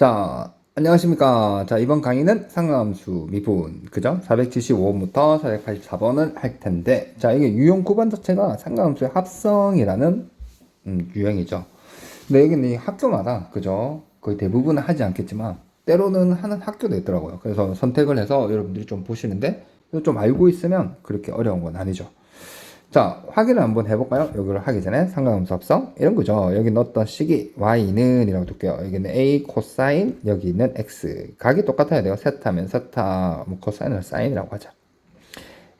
자, 안녕하십니까. 자, 이번 강의는 상함수 미분, 그죠? 475번부터 484번을 할 텐데, 자, 이게 유형 구반 자체가 상함수의 합성이라는 음, 유형이죠. 근데 여기는 이 학교마다, 그죠? 거의 대부분은 하지 않겠지만, 때로는 하는 학교도 있더라고요. 그래서 선택을 해서 여러분들이 좀 보시는데, 좀 알고 있으면 그렇게 어려운 건 아니죠. 자, 확인을 한번 해볼까요? 여기를 하기 전에 상관함수 합성 이런 거죠. 여기 넣었던 식이 y는 이라고 둘게요. 여기는 a 코사인, 여기는 x. 각이 똑같아야 돼요. 세타면 세타, 뭐 코사인을 사인이라고 하자.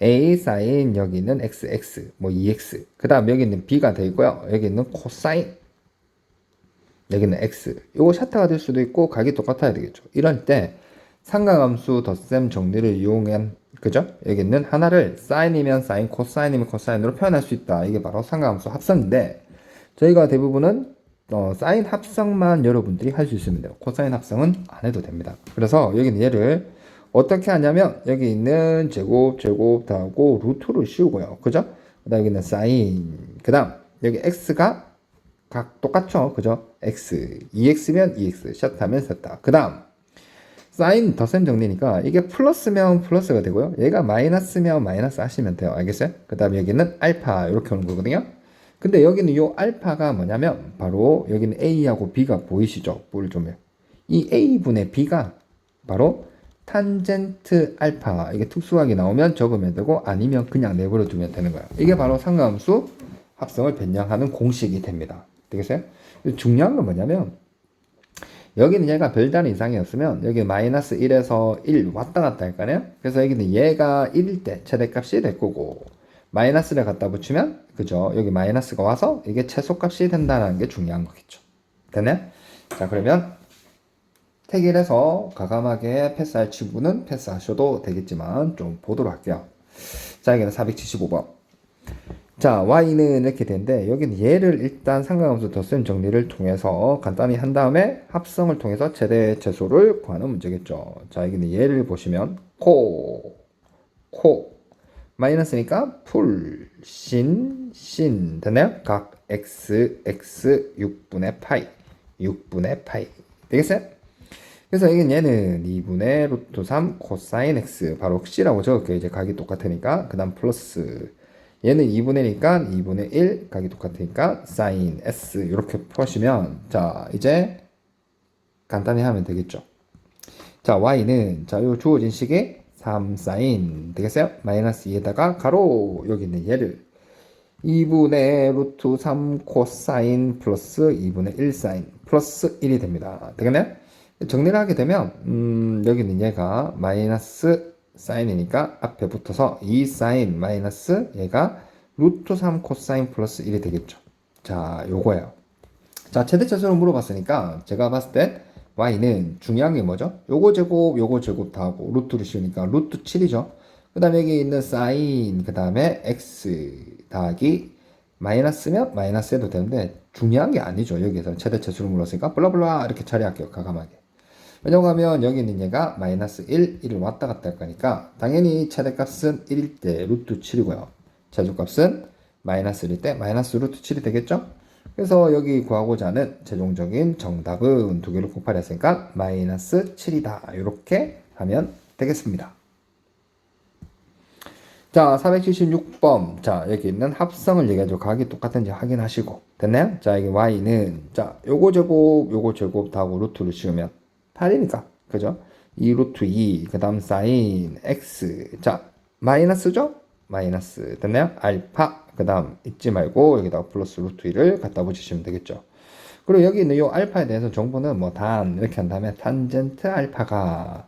a 사인, 여기는 x, x, 뭐 2x. 그 다음 여기는 b가 되어 있고요. 여기는 코사인, 여기는 x. 요거 샤타가 될 수도 있고 각이 똑같아야 되겠죠. 이럴 때 상가함수 덧셈 정리를 이용한 그죠? 여기는 하나를 사인이면 사인, 코사인이면 코사인으로 표현할 수 있다. 이게 바로 상가함수 합성인데 저희가 대부분은 어, 사인 합성만 여러분들이 할 수 있으면 돼요. 코사인 합성은 안 해도 됩니다. 그래서 여기는 얘를 어떻게 하냐면 여기 있는 제곱, 제곱 다하고 루트를 씌우고요. 그죠? 그 다음 여기는 사인. 그 다음 여기 x가 각 똑같죠? 그죠? x. 2x면 2x. 샷하면 셋다. 그 다음 사인 덧셈 정리니까 이게 플러스면 플러스가 되고요. 얘가 마이너스면 마이너스 하시면 돼요. 알겠어요? 그 다음에 여기는 알파 이렇게 오는 거거든요. 근데 여기는 요 알파가 뭐냐면 바로 여기는 A하고 B가 보이시죠? 볼 좀요. 이 A분의 B가 바로 탄젠트 알파 이게 특수하게 나오면 적으면 되고 아니면 그냥 내버려 두면 되는 거예요. 이게 바로 상가함수 합성을 변형하는 공식이 됩니다. 되겠어요? 중요한 건 뭐냐면 여기는 얘가 별다른 이상이었으면 여기 마이너스 1에서 1 왔다 갔다 할 거네요. 그래서 여기는 얘가 1일 때 최대값이 될 거고 마이너스를 갖다 붙이면 그죠? 여기 마이너스가 와서 이게 최소값이 된다는 게 중요한 거겠죠. 되네? 자 그러면 택일에서 가감하게 패스할 친구는 패스하셔도 되겠지만 좀 보도록 할게요. 자 여기는 475번. 자, y는 이렇게 되는데 여기는 얘를 일단 상관함수 덧셈 정리를 통해서 간단히 한 다음에 합성을 통해서 최대 최소를 구하는 문제겠죠. 자, 여기는 얘를 보시면 코, 코, 마이너스니까 풀, 신, 신 되나요? 각 x, x 6분의 파이, 6분의 파이 되겠어요? 그래서 여기는 얘는 2분의 루트 3 코사인 x 바로 c라고 적을게요. 이제 각이 똑같으니까 그 다음 플러스 얘는 2분의니까 2분의 1 각이 똑같으니까 사인 s 이렇게 푸시면 자 이제 간단히 하면 되겠죠. 자 y는 자요 주어진 식에 3 사인 되겠어요? 마이너스 2에다가 가로 여기 있는 얘를 2분의 루트 3 코사인 플러스 2분의 1 사인 플러스 1이 됩니다. 되겠나요? 정리를 하게 되면 음, 여기 있는 얘가 마이너스 사인이니까 앞에 붙어서 2 사인 마이너스 얘가 루트 3 코사인 플러스 1이 되겠죠. 자, 요거예요. 자, 최대차수로 물어봤으니까 제가 봤을 때 y는 중요한 게 뭐죠? 요거 제곱, 요거 제곱 다 하고 루트를 씌우니까 루트 7이죠. 그 다음에 여기 있는 사인, 그 다음에 x 더하기 마이너스면 마이너스 해도 되는데 중요한 게 아니죠. 여기서 최대차수로 물었으니까 블라블라 이렇게 처리할게요. 가감하게. 왜냐하면 여기 있는 얘가 마이너스 1, 1을 왔다 갔다 할 거니까 당연히 최대값은 1일 때 루트 7이고요. 최소값은 마이너스 1일 때 마이너스 루트 7이 되겠죠? 그래서 여기 구하고자 하는 최종적인 정답은 두 개를 곱하려 했으니까 마이너스 7이다. 이렇게 하면 되겠습니다. 자, 476번. 자, 여기 있는 합성을 얘기하죠. 각이 똑같은지 확인하시고. 됐나요? 자, 여기 y는, 자, 요거 제곱, 요거 제곱 다 하고 루트를 씌우면 8이니까. 그죠? 2 루트 2, 그 다음 사인, x. 자, 마이너스죠? 마이너스. 됐나요? 알파. 그 다음 잊지 말고 여기다가 플러스 루트 2를 갖다 붙이시면 되겠죠. 그리고 여기 있는 이 알파에 대해서 정보는 뭐 단 이렇게 한 다음에 탄젠트 알파가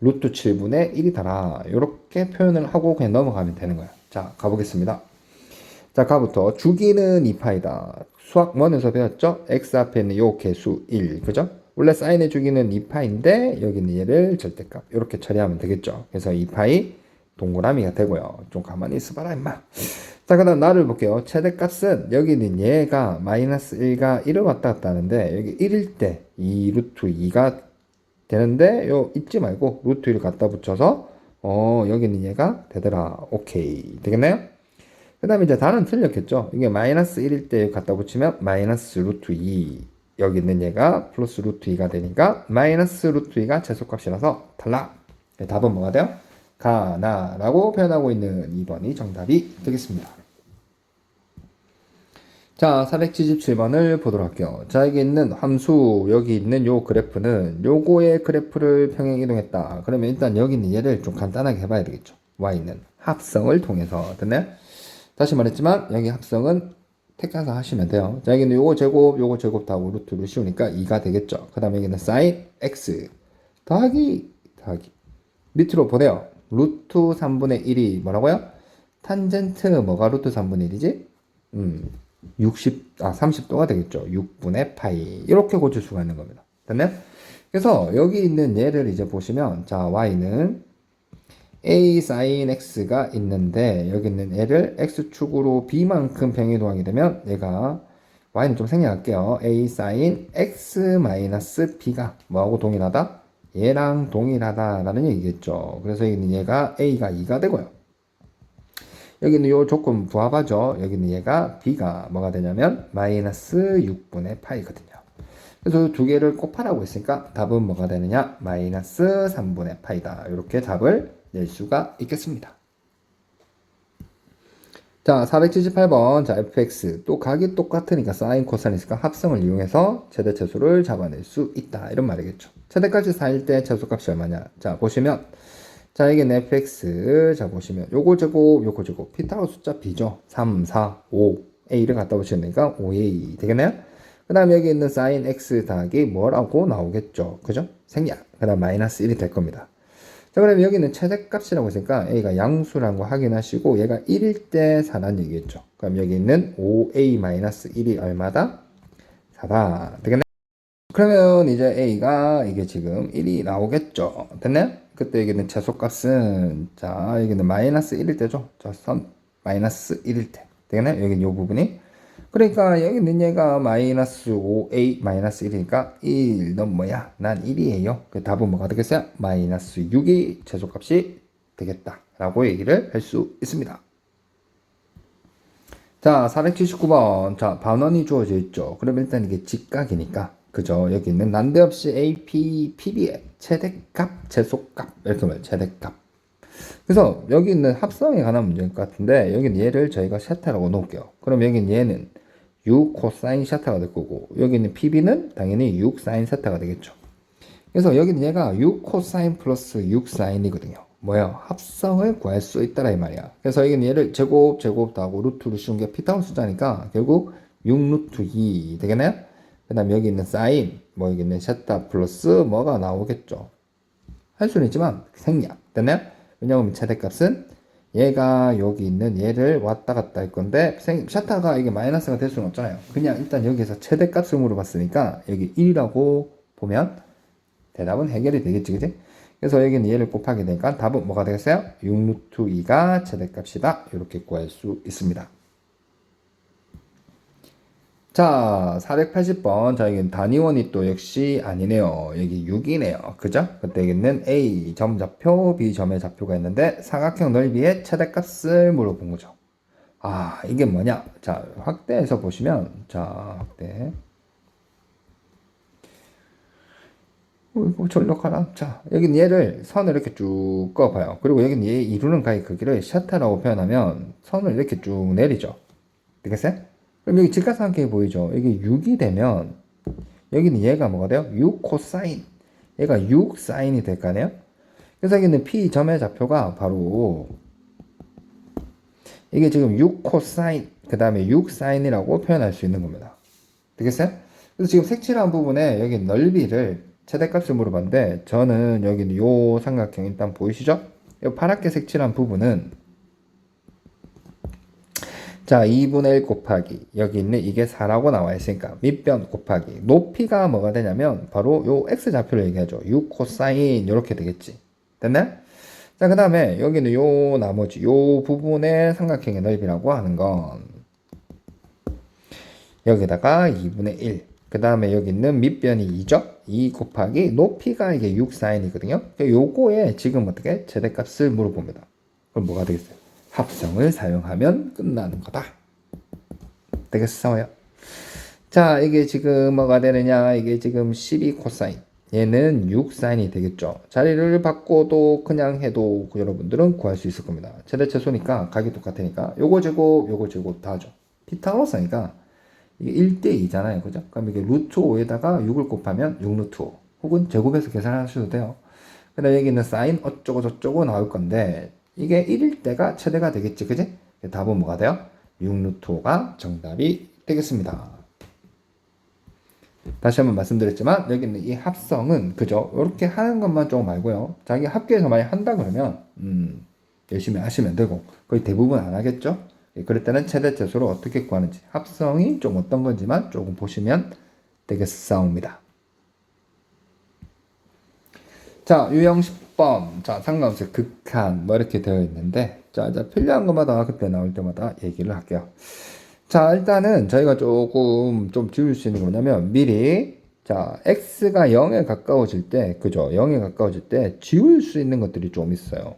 루트 7분의 1이더라. 이렇게 표현을 하고 그냥 넘어가면 되는 거예요. 자, 가보겠습니다. 자, 가부터 주기는 2파이다. 수학 1에서 배웠죠? x 앞에 있는 요 개수 1. 그죠? 원래 사인의 주기는 2파인데 여기는 얘를 절대값 이렇게 처리하면 되겠죠. 그래서 2파이 동그라미가 되고요. 좀 가만히 있어봐라 임마. 자, 그 다음 나를 볼게요. 최대값은 여기는 얘가 마이너스 1과 1을 왔다 갔다 하는데 여기 1일 때 2 루트 2가 되는데 요 잊지 말고 루트 1을 갖다 붙여서 어 여기는 얘가 되더라. 오케이. 되겠나요? 그 다음에 이제 단은 틀렸겠죠. 이게 마이너스 1일 때 갖다 붙이면 마이너스 루트 2 여기 있는 얘가 플러스 루트 2가 되니까 마이너스 루트 2가 최소값이라서 탈락. 네, 답은 뭐가 돼요? 가나라고 표현하고 있는 2번이 정답이 되겠습니다. 자, 477번을 보도록 할게요. 자, 여기 있는 함수, 여기 있는 요 그래프는 요거의 그래프를 평행 이동했다. 그러면 일단 여기 있는 얘를 좀 간단하게 해봐야 되겠죠. y는 합성을 통해서. 됐나요? 다시 말했지만, 여기 합성은 택해서 하시면 돼요. 자, 여기는 요거 제곱, 요거 제곱 다 루트로 씌우니까 2가 되겠죠. 그 다음에 여기는 sin x 더하기, 더하기. 밑으로 보내요. 루트 3분의 1이 뭐라고요? 탄젠트 뭐가 루트 3분의 1이지? 음, 60, 아, 30도가 되겠죠. 6분의 파이. 이렇게 고칠 수가 있는 겁니다. 됐나요? 그래서 여기 있는 얘를 이제 보시면, 자, y는 a sin x가 있는데, 여기 있는 얘를 x축으로 b만큼 평이동하게 되면, 얘가, y는 좀 생략할게요. a sin x 마이너스 b가 뭐하고 동일하다? 얘랑 동일하다라는 얘기겠죠. 그래서 여기 있는 얘가 a가 2가 되고요. 여기는 요 조건 부합하죠. 여기는 얘가 b가 뭐가 되냐면 마이너스 6분의 파이거든요. 그래서 두 개를 곱하라고 했으니까 답은 뭐가 되느냐? 마이너스 3분의 파이다. 이렇게 답을 낼 수가 있겠습니다. 자, 478번. 자, fx. 또 각이 똑같으니까 사인, 코사인 있으니까 합성을 이용해서 최대 최소를 잡아낼 수 있다. 이런 말이겠죠. 최대값이 4일 때 최소값이 얼마냐? 자, 보시면 자, 이게 fx. 자, 보시면 요거 제곱, 요거 제곱. 피타고 숫자 b죠. 3, 4, 5. a를 갖다 보시면 되니까 5a 되겠네요? 그 다음에 여기 있는 sin x 더하기 뭐라고 나오겠죠. 그죠? 생략. 그 다음 마이너스 1이 될 겁니다. 자, 그러면 여기는 최대값이라고 했으니까 a가 양수라는 거 확인하시고 얘가 1일 때 4란 얘기겠죠. 그럼 여기 있는 5a-1이 얼마다? 4다. 되겠네? 그러면 이제 a가 이게 지금 1이 나오겠죠. 됐나요? 그때 여기는 최소값은 자 여기는 마이너스 1일 때죠. 자, 선 마이너스 1일 때. 되겠나요? 여기는 요 부분이. 그러니까 여기 있는 얘가 마이너스 5a 마이너스 1이니까 1, 넌 뭐야? 난 1이에요. 그 답은 뭐가 되겠어요? 마이너스 6이 최소값이 되겠다. 라고 얘기를 할 수 있습니다. 자, 479번. 자, 반원이 주어져 있죠. 그럼 일단 이게 직각이니까. 그죠? 여기 있는 난데없이 AP, PB의 최대값, 최소값. 이렇게 말해요. 최대값. 그래서 여기 있는 합성에 관한 문제일 것 같은데 여기는 얘를 저희가 샤타라고 놓을게요. 그럼 여기는 얘는 6 코사인 샤타가 될 거고 여기 있는 PB는 당연히 6 사인 샤타가 되겠죠. 그래서 여기는 얘가 6 코사인 플러스 6 사인이거든요. 뭐야? 합성을 구할 수 있다라 이 말이야. 그래서 여기는 얘를 제곱 제곱 다 하고 루트로 씌운 게 피타운 숫자니까 결국 6 루트 2 되겠나요? 그 다음 여기 있는 사인 뭐 여기 있는 샤타 플러스 뭐가 나오겠죠. 할 수는 있지만 생략 됐나요? 왜냐하면 최대값은 얘가 여기 있는 얘를 왔다 갔다 할 건데 샤타가 이게 마이너스가 될 수는 없잖아요. 그냥 일단 여기서 최대값을 물어봤으니까 여기 1이라고 보면 대답은 해결이 되겠지, 그지? 그래서 여기는 얘를 곱하게 되니까 답은 뭐가 되겠어요? 6루트 2가 최대값이다. 이렇게 구할 수 있습니다. 자, 480번. 자, 여기는 단위원이 또 역시 아니네요. 여기 6이네요. 그죠? 그때 여기는 A 점 좌표, B 점의 좌표가 있는데 사각형 넓이의 최대값을 물어본 거죠. 아, 이게 뭐냐? 자, 확대해서 보시면, 자, 확대. 어이구, 전력하라. 자, 여기는 얘를 선을 이렇게 쭉 꺼봐요. 그리고 여기는 얘 이루는 가의 크기를 샤타라고 표현하면 선을 이렇게 쭉 내리죠. 되겠어요? 그럼 여기 직각삼각형이 보이죠? 이게 6이 되면 여기는 얘가 뭐가 돼요? 6 코사인. 얘가 6 사인이 될 거 아니에요? 그래서 여기는 P 점의 좌표가 바로 이게 지금 6 코사인 그 다음에 6 사인이라고 표현할 수 있는 겁니다. 되겠어요? 그래서 지금 색칠한 부분에 여기 넓이를 최대값을 물어봤는데 저는 여기는 요 삼각형 일단 보이시죠? 이 파랗게 색칠한 부분은 자, 2분의 1 곱하기 여기 있는 이게 4라고 나와 있으니까 밑변 곱하기 높이가 뭐가 되냐면 바로 요 x 좌표를 얘기하죠. 6 코사인 이렇게 되겠지. 됐나요? 자, 그 다음에 여기는 요 나머지 요 부분의 삼각형의 넓이라고 하는 건 여기다가 2분의 1. 그 다음에 여기 있는 밑변이 2죠? 2 곱하기 높이가 이게 6 사인이거든요. 요거에 지금 어떻게 최대값을 물어봅니다. 그럼 뭐가 되겠어요? 합성을 사용하면 끝나는 거다. 되겠어요? 자, 이게 지금 뭐가 되느냐? 이게 지금 12 코사인. 얘는 6 사인이 되겠죠. 자리를 바꿔도 그냥 해도 여러분들은 구할 수 있을 겁니다. 최대최소니까 각이 똑같으니까 요거 제곱, 요거 제곱 다 하죠. 피타고라스니까 이게 1대 2잖아요. 그죠? 그럼 이게 루트 5에다가 6을 곱하면 6 루트 5. 혹은 제곱해서 계산하셔도 돼요. 그 다음에 여기 있는 사인 어쩌고 저쩌고 나올 건데 이게 1일 때가 최대가 되겠지. 그지? 답은 뭐가 돼요? 6 루트 5가 정답이 되겠습니다. 다시 한번 말씀드렸지만 여기 있는 이 합성은 그죠? 이렇게 하는 것만 조금 말고요. 자기 학교에서 많이 한다 그러면 음, 열심히 하시면 되고 거의 대부분 안 하겠죠? 예, 그럴 때는 최대 최소를 어떻게 구하는지 합성이 좀 어떤 건지만 조금 보시면 되겠사옵니다. 자, 유형 10 번. 자, 상관없어요. 극한. 뭐 이렇게 되어 있는데. 자, 이제 필요한 것마다 그때 나올 때마다 얘기를 할게요. 자, 일단은 저희가 조금 좀 지울 수 있는 게 뭐냐면 미리 자, x가 0에 가까워질 때, 그죠? 0에 가까워질 때 지울 수 있는 것들이 좀 있어요.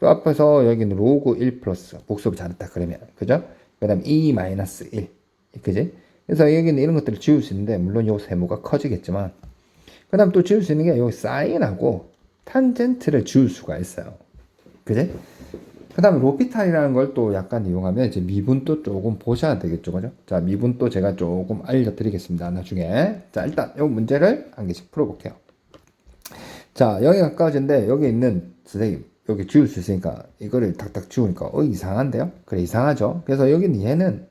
또 앞에서 여기는 로그 1 플러스 복습을 잘했다 그러면 그죠? 그 다음 2 마이너스 1 그지? 그래서 여기는 이런 것들을 지울 수 있는데 물론 요 세모가 커지겠지만 그 다음 또 지울 수 있는 게 요 사인하고 탄젠트를 지울 수가 있어요. 그지? 그다음 로피탈이라는 걸 또 약간 이용하면 이제 미분도 조금 보셔야 되겠죠, 그죠? 자, 미분도 제가 조금 알려드리겠습니다, 나중에. 자, 일단 이 문제를 한 개씩 풀어볼게요. 자, 여기 가까워진데 여기 있는 선생님 여기 지울 수 있으니까 이거를 탁탁 지우니까 어 이상한데요? 그래 이상하죠. 그래서 여기는 얘는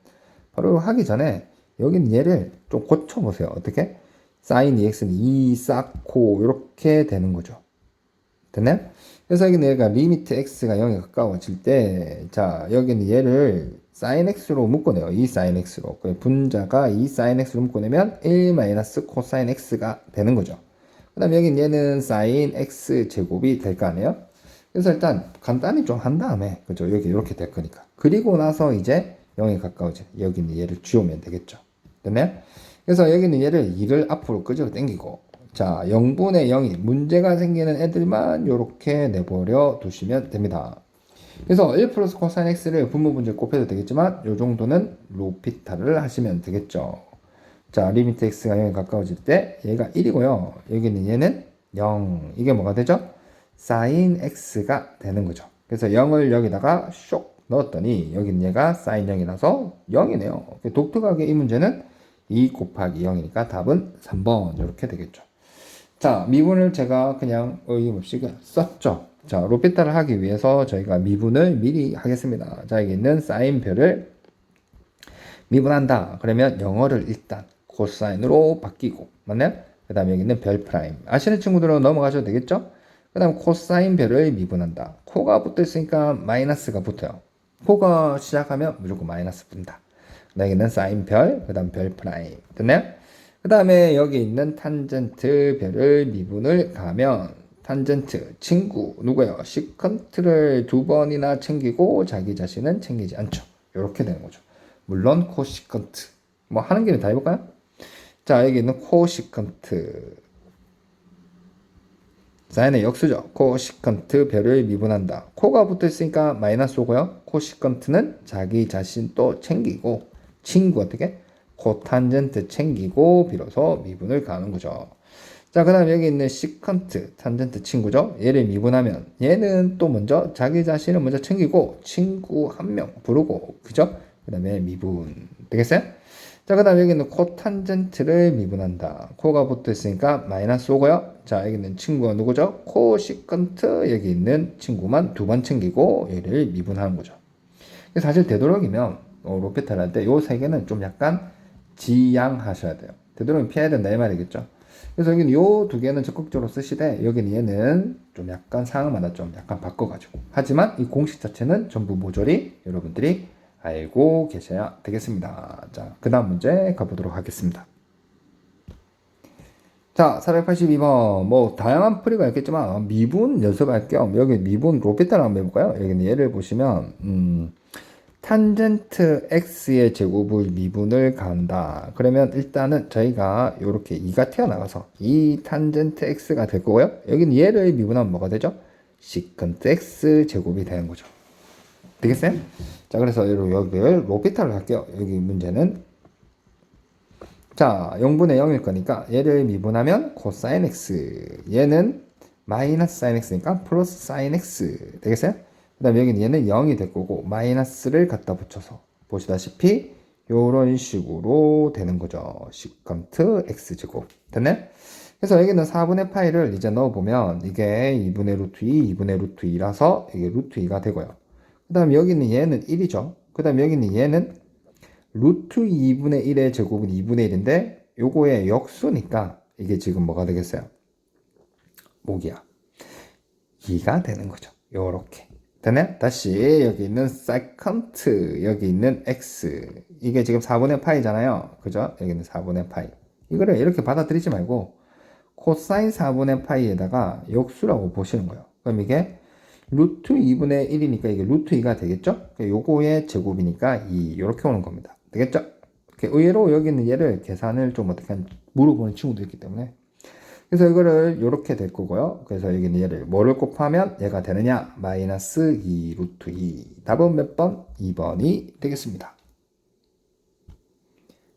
바로 하기 전에 여기는 얘를 좀 고쳐보세요. 어떻게? 사인 EX는 2 쌓고 이렇게 되는 거죠. 됐나요? 그래서 여기는 얘가 리미트 x가 0에 가까워질 때, 자, 여기는 얘를 sin x로 묶어내요. 2 sin x로. 그 분자가 2 sin x로 묶어내면 1 마이너스 코사인 x가 되는 거죠. 그 다음에 여기는 얘는 sin x 제곱이 될 거 아니에요? 그래서 일단 간단히 좀 한 다음에, 그죠? 여기 이렇게 될 거니까. 그리고 나서 이제 0에 가까워져. 여기는 얘를 지우면 되겠죠. 됐나요? 그래서 여기는 얘를 2를 앞으로 끄집어 당기고, 자, 0분의 0이 문제가 생기는 애들만 이렇게 내버려 두시면 됩니다. 그래서 1 플러스 코사인 x를 분모 분절 곱해도 되겠지만 이 정도는 로피타를 하시면 되겠죠. 자, 리미트 x가 0에 가까워질 때 얘가 1이고요. 여기는 얘는 0. 이게 뭐가 되죠? sin x가 되는 거죠. 그래서 0을 여기다가 쇽 넣었더니 여기는 얘가 sin 0이라서 0이네요. 독특하게 이 문제는 2 곱하기 0이니까 답은 3번 이렇게 되겠죠. 자, 미분을 제가 그냥 어김없이 그냥 썼죠. 자, 로피타를 하기 위해서 저희가 미분을 미리 하겠습니다. 자, 여기 있는 사인표를 미분한다. 그러면 영어를 일단 코사인으로 바뀌고, 맞나요? 그 다음에 여기 있는 별 프라임. 아시는 친구들은 넘어가셔도 되겠죠? 그 다음 코사인 별을 미분한다. 코가 붙어 있으니까 마이너스가 붙어요. 코가 시작하면 무조건 마이너스 붙는다. 여기는 사인 별, 그 다음 별 프라임. 됐나요? 그 다음에 여기 있는 탄젠트 별을 미분을 가면 탄젠트 친구 누구예요? 시컨트를 두 번이나 챙기고 자기 자신은 챙기지 않죠. 이렇게 되는 거죠. 물론 코시컨트 뭐 하는 김에 다 해볼까요? 자 여기 있는 코시컨트 사인의 역수죠. 코시컨트 별을 미분한다. 코가 붙어 있으니까 마이너스 오고요. 코시컨트는 자기 자신 또 챙기고 친구 어떻게? 코탄젠트 챙기고 비로소 미분을 가는 거죠. 자, 그 다음 여기 있는 시컨트, 탄젠트 친구죠. 얘를 미분하면 얘는 또 먼저 자기 자신을 먼저 챙기고 친구 한 명 부르고, 그죠? 그 다음에 미분. 되겠어요? 자, 그 다음 여기 있는 코탄젠트를 미분한다. 코가 붙어 있으니까 마이너스 오고요. 자, 여기 있는 친구가 누구죠? 코 시컨트, 여기 있는 친구만 두 번 챙기고 얘를 미분하는 거죠. 사실 되도록이면 어, 로페탈 할때 요 세 개는 좀 약간 지양하셔야 돼요. 되도록 피해야 된다 이 말이겠죠. 그래서 여기는 요 두 개는 적극적으로 쓰시되 여기는 얘는 좀 약간 상황마다 좀 약간 바꿔가지고 하지만 이 공식 자체는 전부 모조리 여러분들이 알고 계셔야 되겠습니다. 자, 그 다음 문제 가보도록 하겠습니다. 자, 482번. 뭐, 다양한 풀이가 있겠지만, 미분 연습할 겸, 여기 미분 로피탈 한번 해볼까요? 여기는 예를 보시면, 음, 탄젠트 x의 제곱을 미분을 가한다. 그러면 일단은 저희가 이렇게 2가 튀어나가서 이 탄젠트 x가 될 거고요. 여기는 얘를 미분하면 뭐가 되죠? 시컨트 x 제곱이 되는 거죠. 되겠어요? 자, 그래서 여기를 로피탈을 할게요. 여기 문제는 자, 0분의 0일 거니까 얘를 미분하면 코사인 x. 얘는 마이너스 사인 x니까 플러스 사인 x 되겠어요? 그 다음에 여기는 얘는 0이 될 거고 마이너스를 갖다 붙여서 보시다시피 요런 식으로 되는 거죠. 시컨트 x제곱 됐네? 그래서 여기는 4분의 파이를 이제 넣어보면 이게 2분의 루트 2, 2분의 루트 2라서 이게 루트 2가 되고요. 그 다음 여기는 얘는 1이죠. 그 다음 여기는 얘는 루트 2분의 1의 제곱은 2분의 1인데 요거의 역수니까 이게 지금 뭐가 되겠어요? 목이야. 2가 되는 거죠. 요렇게. 되네? 다시 여기 있는 세컨트 여기 있는 x 이게 지금 4분의 파이잖아요. 그죠? 여기는 4분의 파이. 이거를 이렇게 받아들이지 말고 코사인 4분의 파이에다가 역수라고 보시는 거예요. 그럼 이게 루트 2분의 1이니까 이게 루트 2가 되겠죠? 요거의 제곱이니까 2 이렇게 오는 겁니다. 되겠죠? 의외로 여기 있는 얘를 계산을 좀 어떻게 물어보는 친구도 있기 때문에 그래서 이거를 이렇게 될 거고요. 그래서 여기는 얘를 뭐를 곱하면 얘가 되느냐? 마이너스 2 루트 2 답은 몇 번? 2번이 되겠습니다.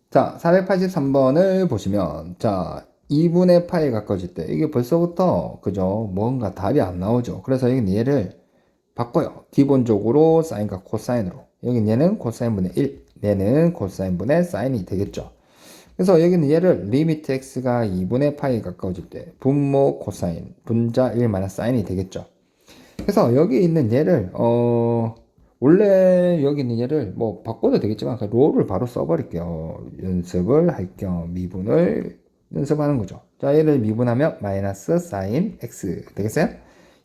자, 483번을 보시면 자, 2분의 파에 가까워질 때 이게 벌써부터 그죠? 뭔가 답이 안 나오죠. 그래서 여기는 얘를 바꿔요. 기본적으로 사인과 코사인으로. 여기는 얘는 코사인분의 1, 얘는 코사인분의 사인이 되겠죠. 그래서 여기는 얘를 리미트 x가 2분의 파이에 가까워질 때 분모 코사인, 분자 1 마이너스 사인이 되겠죠. 그래서 여기 있는 얘를 어 원래 여기 있는 얘를 뭐 바꿔도 되겠지만 그 롤을 바로 써버릴게요. 연습을 할 겸 미분을 연습하는 거죠. 자, 얘를 미분하면 마이너스 사인 x 되겠어요?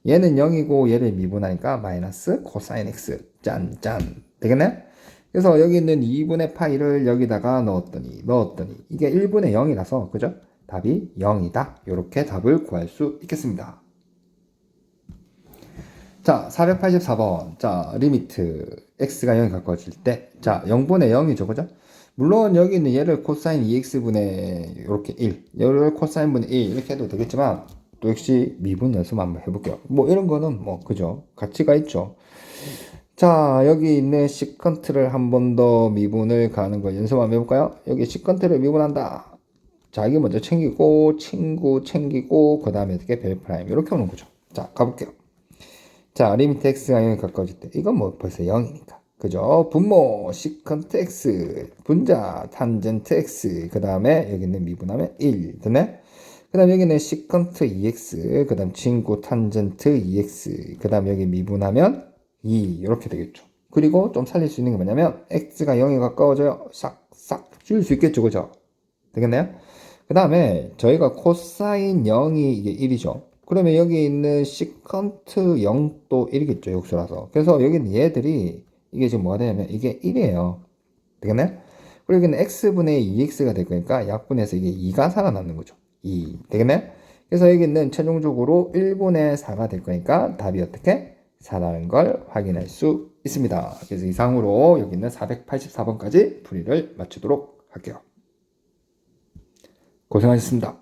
얘는 0이고 얘를 미분하니까 마이너스 코사인 x 짠짠 되겠네? 그래서 여기 있는 2분의 파이를 여기다가 넣었더니 넣었더니 이게 1분의 0이라서 그죠? 답이 0이다. 이렇게 답을 구할 수 있겠습니다. 자, 484번. 자, 리미트 x가 0이 가까워질 때 자, 0분의 0이죠. 그죠? 물론 여기 있는 얘를 코사인 2x분의 이렇게 1, 얘를 코사인분의 1 이렇게 해도 되겠지만 또 역시 미분 연습 한번 해볼게요. 뭐 이런 거는 뭐 그죠? 가치가 있죠. 자, 여기 있는 시컨트를 한 번 더 미분을 가는 거 연습 한번 해볼까요? 여기 시컨트를 미분한다. 자기 먼저 챙기고, 친구 챙기고, 그 다음에 어떻게 벨 프라임. 이렇게 오는 거죠. 자, 가볼게요. 자, 리미트 x가 0에 가까워질 때. 이건 뭐 벌써 0이니까. 그죠? 분모, 시컨트 x, 분자, 탄젠트 x. 그 다음에 여기 있는 미분하면 1. 됐네? 그 다음 여기는 시컨트 2x. 그 다음 친구 탄젠트 2x. 그 다음 여기 미분하면 2 이렇게 되겠죠. 그리고 좀 살릴 수 있는 게 뭐냐면 x가 0에 가까워져요. 싹싹 줄 수 있겠죠. 그죠? 되겠나요? 그 다음에 저희가 코사인 0이 이게 1이죠. 그러면 여기 있는 시컨트 0도 1이겠죠. 역수라서. 그래서 여기는 얘들이 이게 지금 뭐가 되냐면 이게 1이에요. 되겠나요? 그리고 여기는 x분의 2x가 될 거니까 약분해서 이게 2가 살아남는 거죠. 2. 되겠나요? 그래서 여기는 최종적으로 1분의 4가 될 거니까 답이 어떻게? 4라는 걸 확인할 수 있습니다. 그래서 이상으로 여기 있는 484번까지 풀이를 마치도록 할게요. 고생하셨습니다.